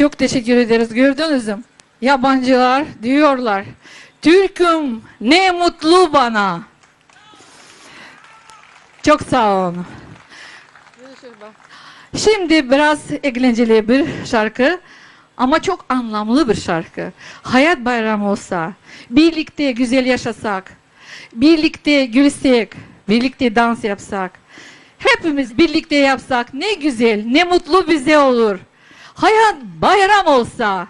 Çok teşekkür ederiz. Gördünüz mü? Yabancılar diyorlar. Türk'üm ne mutlu bana. Çok sağ olun. Şimdi biraz eğlenceli bir şarkı ama çok anlamlı bir şarkı. Hayat bayramı olsa, birlikte güzel yaşasak, birlikte gülsek, birlikte dans yapsak, hepimiz birlikte yapsak ne güzel, ne mutlu bize olur. Hayat bayram olsa.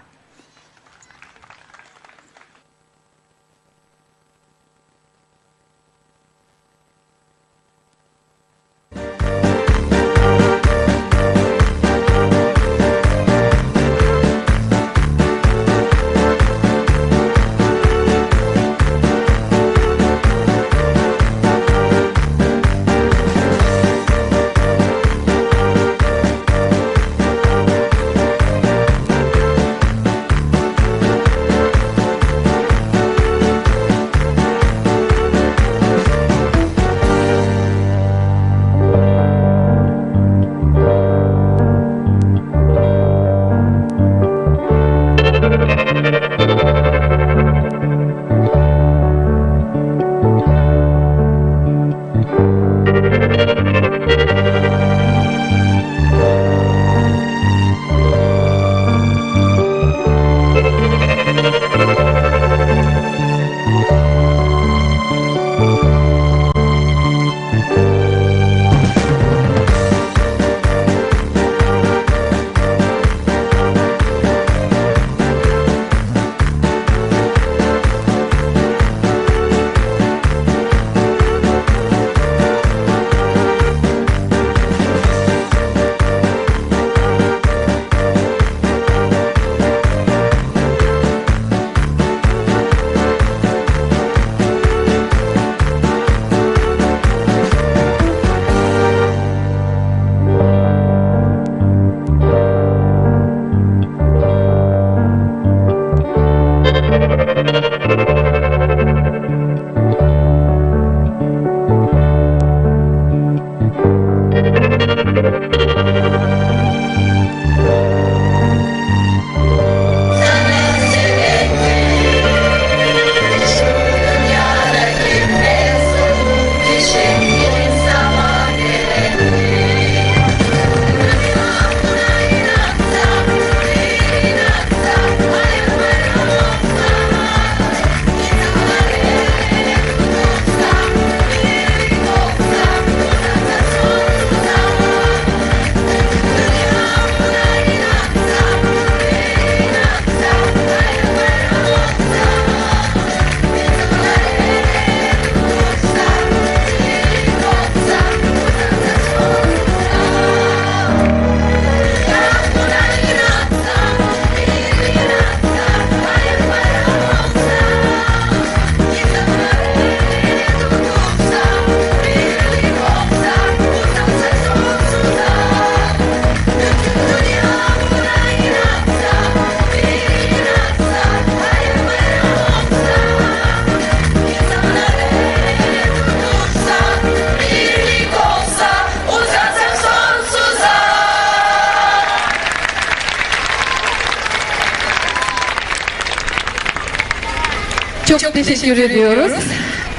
Çok, teşekkür, ediyoruz.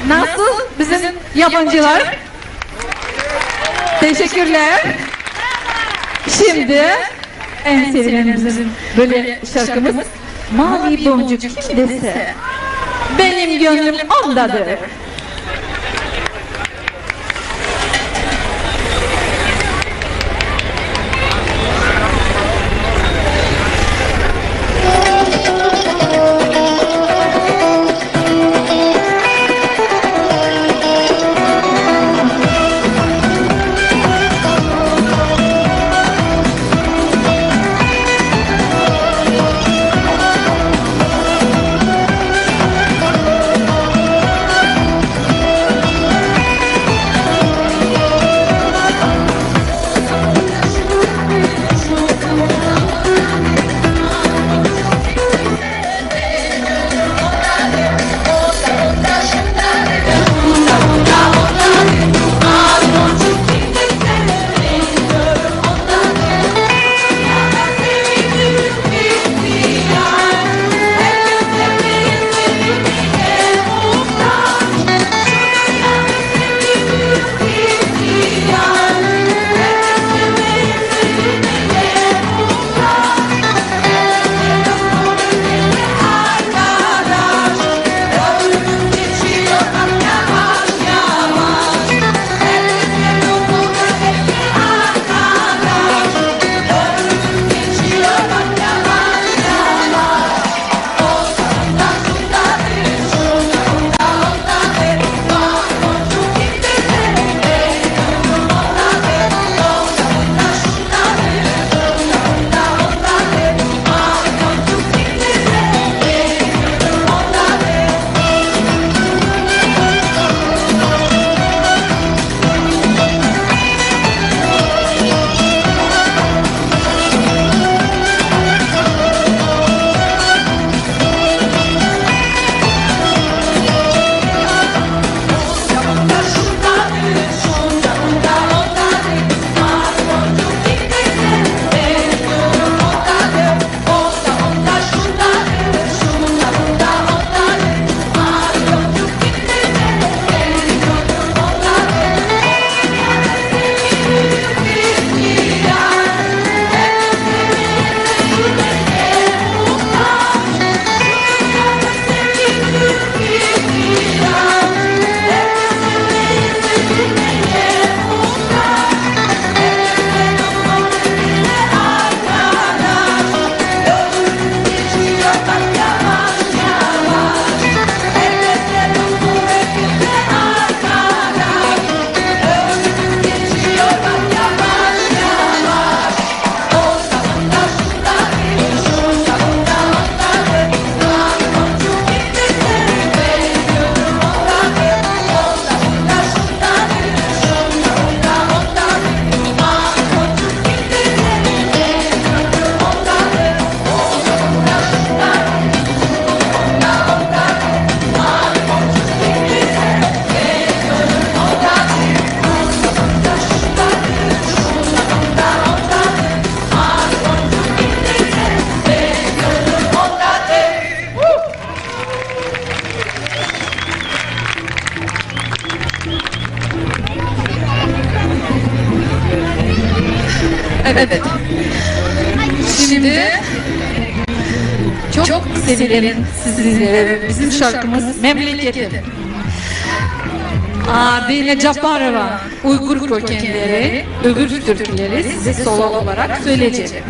Nasıl bizim yabancılar? Teşekkürler. Şimdi en sevilen bizim böyle şarkımız Mavi Boncuk kim dese benim gönlüm ondadır. Sevilen sizlere bizim şarkımız Memleketim. Adile Caparova Uygur kökenleri, öbür türküleri size solo olarak söyleyecek.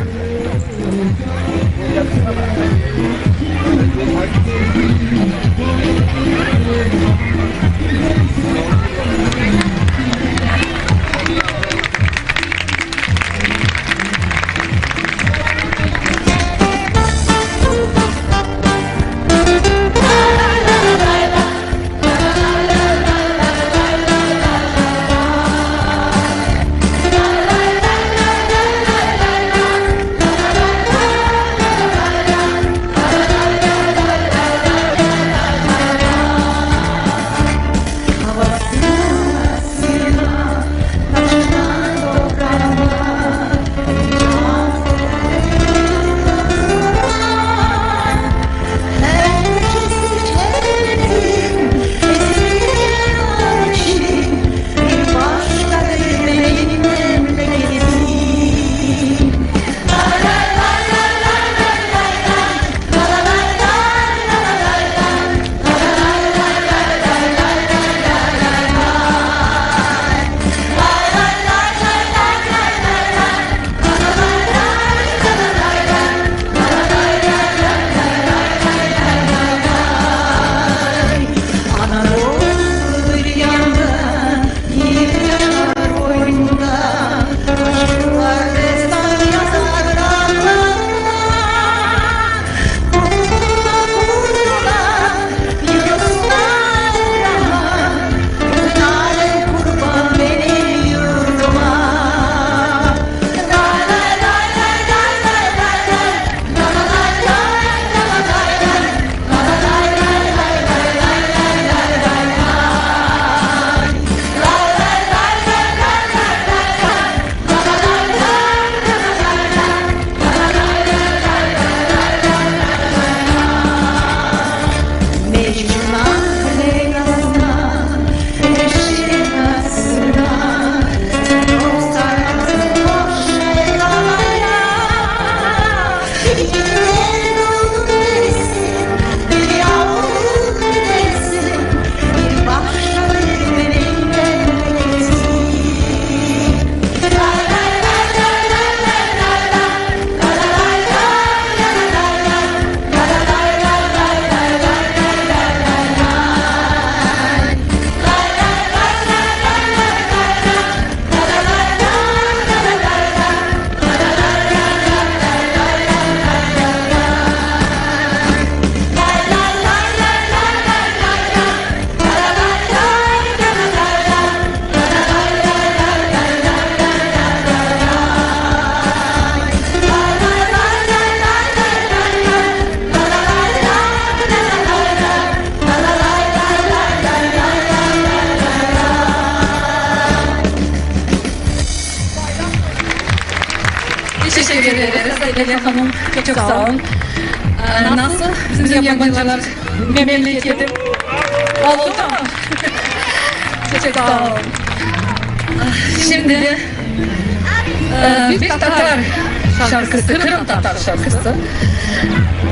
Zeynep Hanım çok, çok sağ olun. Ee, nasıl? Bizim yabancılar memleketim oldu mu? çok sağ olun. Ah, Şimdi e, bir Tatar şarkısı, Kırım Tatar şarkısı.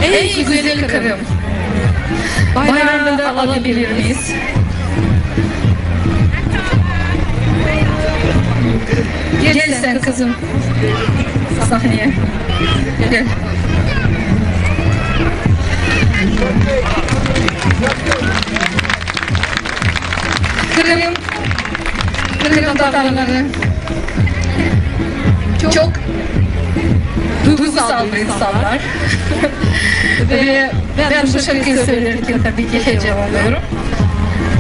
Ey güzel Kırım. Bayrağını da alabilir miyiz? Gel sen kızım sahneye. Gel. Kırım, Kırım Tatarları çok, çok duygusal insanlar. Ve ben bu şarkıyı söylerken tabii ki heyecanlanıyorum.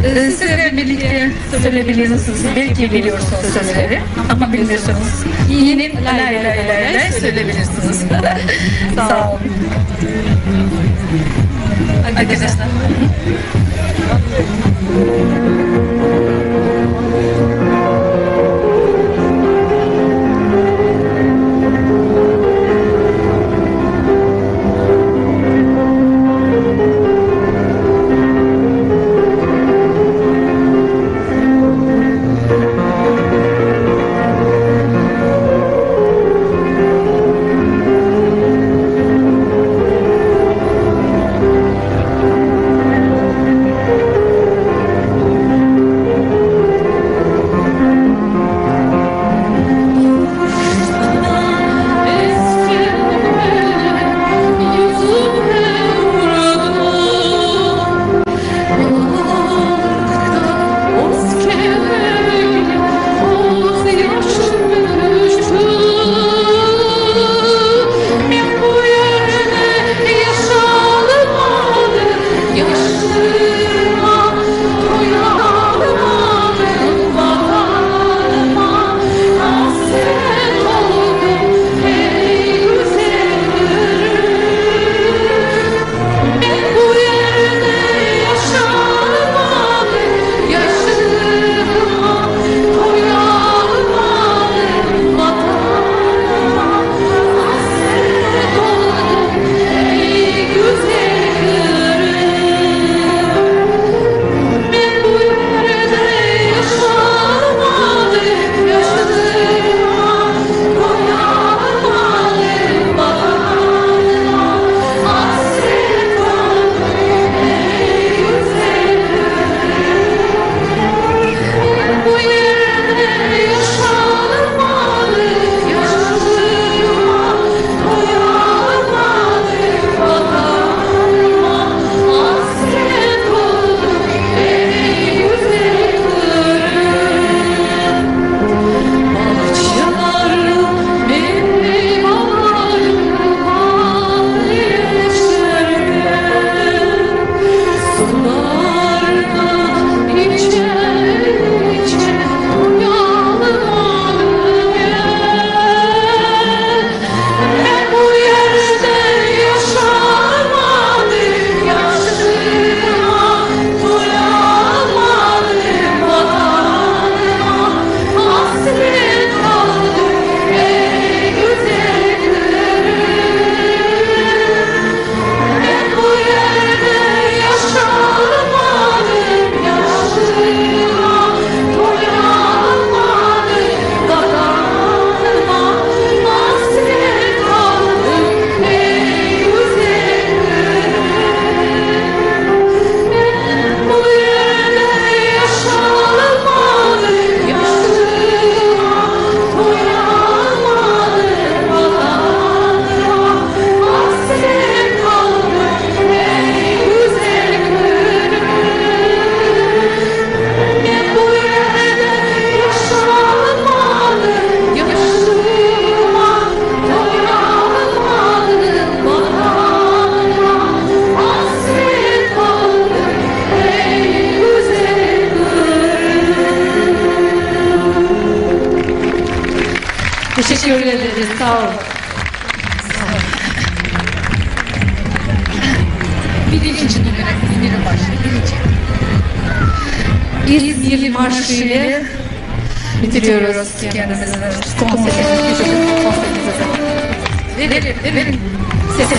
Ee, Sizlerle birlikte söyleyebilirsiniz. Belki biliyorsunuz sözleri ama bilmiyorsunuz. Yeni lay lay lay lay söyleyebilirsiniz. Sağ olun. Arkadaşlar. İzmir Marşı ile bitiriyoruz kendimizi. Konserimizi. Konserimizi. Verin, verin. Sesi.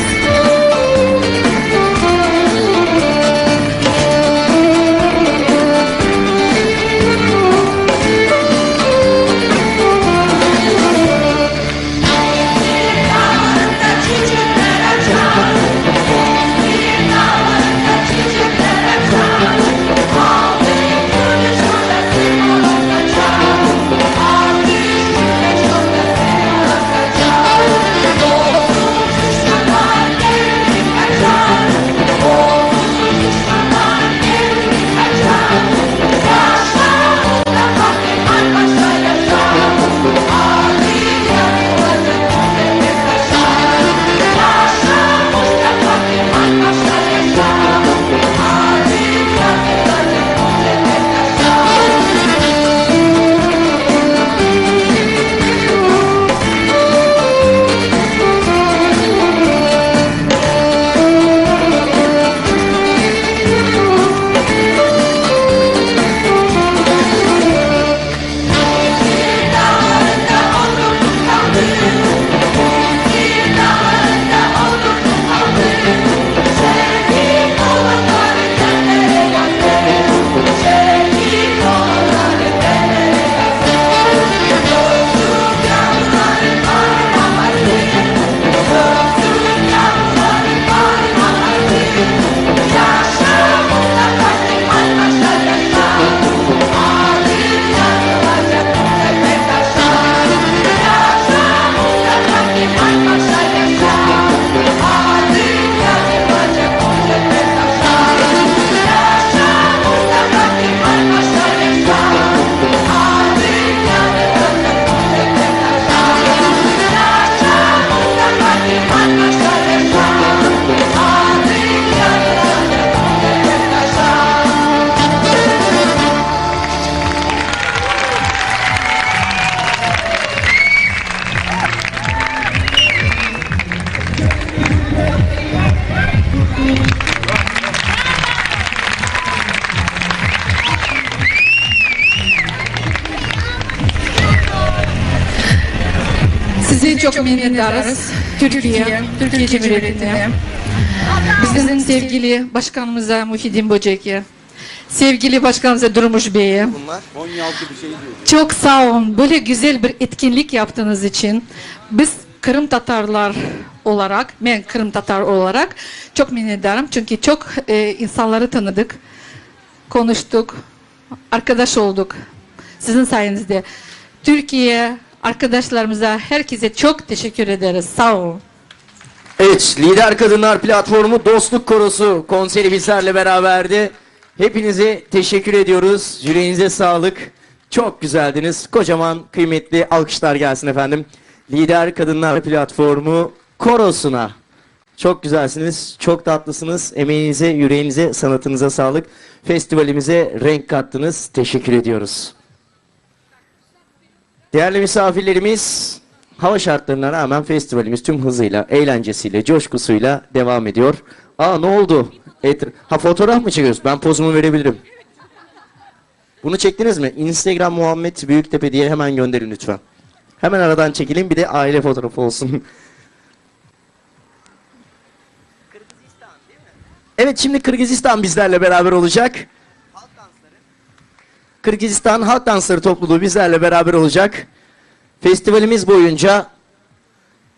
Minnettarız. Türkiye, Türkiye Cumhuriyeti'ne. Bizim sevgili başkanımıza Muhyiddin Böcek'e, sevgili başkanımıza Durmuş Bey'e, Bunlar Konyaaltı bir şey diyor. çok sağ olun. Böyle güzel bir etkinlik yaptığınız için biz Kırım Tatarlar olarak, ben Kırım Tatar olarak çok minnettarım. Çünkü çok e, insanları tanıdık, konuştuk, arkadaş olduk. Sizin sayenizde. Türkiye, arkadaşlarımıza, herkese çok teşekkür ederiz. Sağ olun. Evet, Lider Kadınlar Platformu Dostluk Korosu konseri bizlerle beraberdi. Hepinize teşekkür ediyoruz. Yüreğinize sağlık. Çok güzeldiniz. Kocaman kıymetli alkışlar gelsin efendim. Lider Kadınlar Platformu Korosuna. Çok güzelsiniz, çok tatlısınız. Emeğinize, yüreğinize, sanatınıza sağlık. Festivalimize renk kattınız. Teşekkür ediyoruz. Değerli misafirlerimiz, hava şartlarına rağmen festivalimiz tüm hızıyla, eğlencesiyle, coşkusuyla devam ediyor. Aa ne oldu? Et- ha fotoğraf mı çekiyoruz? Ben pozumu verebilirim. Bunu çektiniz mi? Instagram Muhammed Büyüktepe diye hemen gönderin lütfen. Hemen aradan çekilin bir de aile fotoğrafı olsun. Evet şimdi Kırgızistan bizlerle beraber olacak. Kırgızistan Halk Dansları topluluğu bizlerle beraber olacak. Festivalimiz boyunca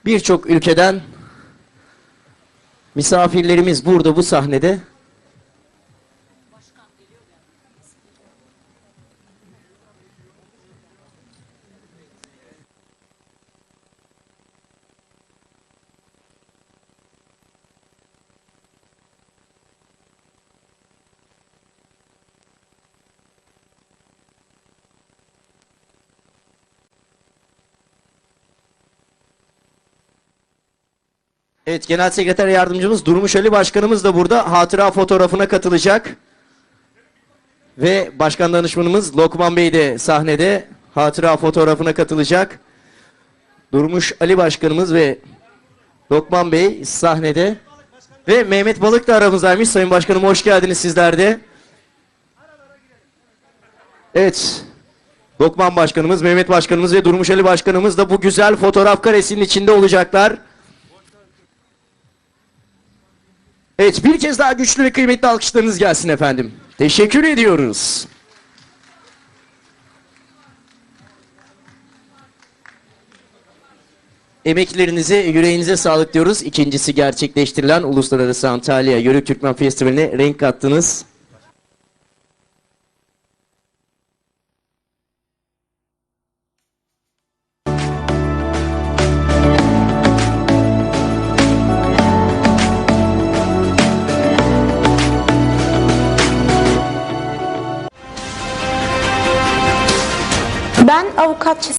birçok ülkeden misafirlerimiz burada bu sahnede. Evet, Genel Sekreter Yardımcımız Durmuş Ali Başkanımız da burada hatıra fotoğrafına katılacak. Ve Başkan Danışmanımız Lokman Bey de sahnede hatıra fotoğrafına katılacak. Durmuş Ali Başkanımız ve Lokman Bey sahnede. Ve Mehmet Balık da aramızdaymış. Sayın Başkanım hoş geldiniz sizler de. Evet. Lokman Başkanımız, Mehmet Başkanımız ve Durmuş Ali Başkanımız da bu güzel fotoğraf karesinin içinde olacaklar. Evet bir kez daha güçlü ve kıymetli alkışlarınız gelsin efendim. Teşekkür ediyoruz. Emeklerinize, yüreğinize sağlık diyoruz. İkincisi gerçekleştirilen Uluslararası Antalya Yörük Türkmen Festivali'ne renk kattınız. Avukat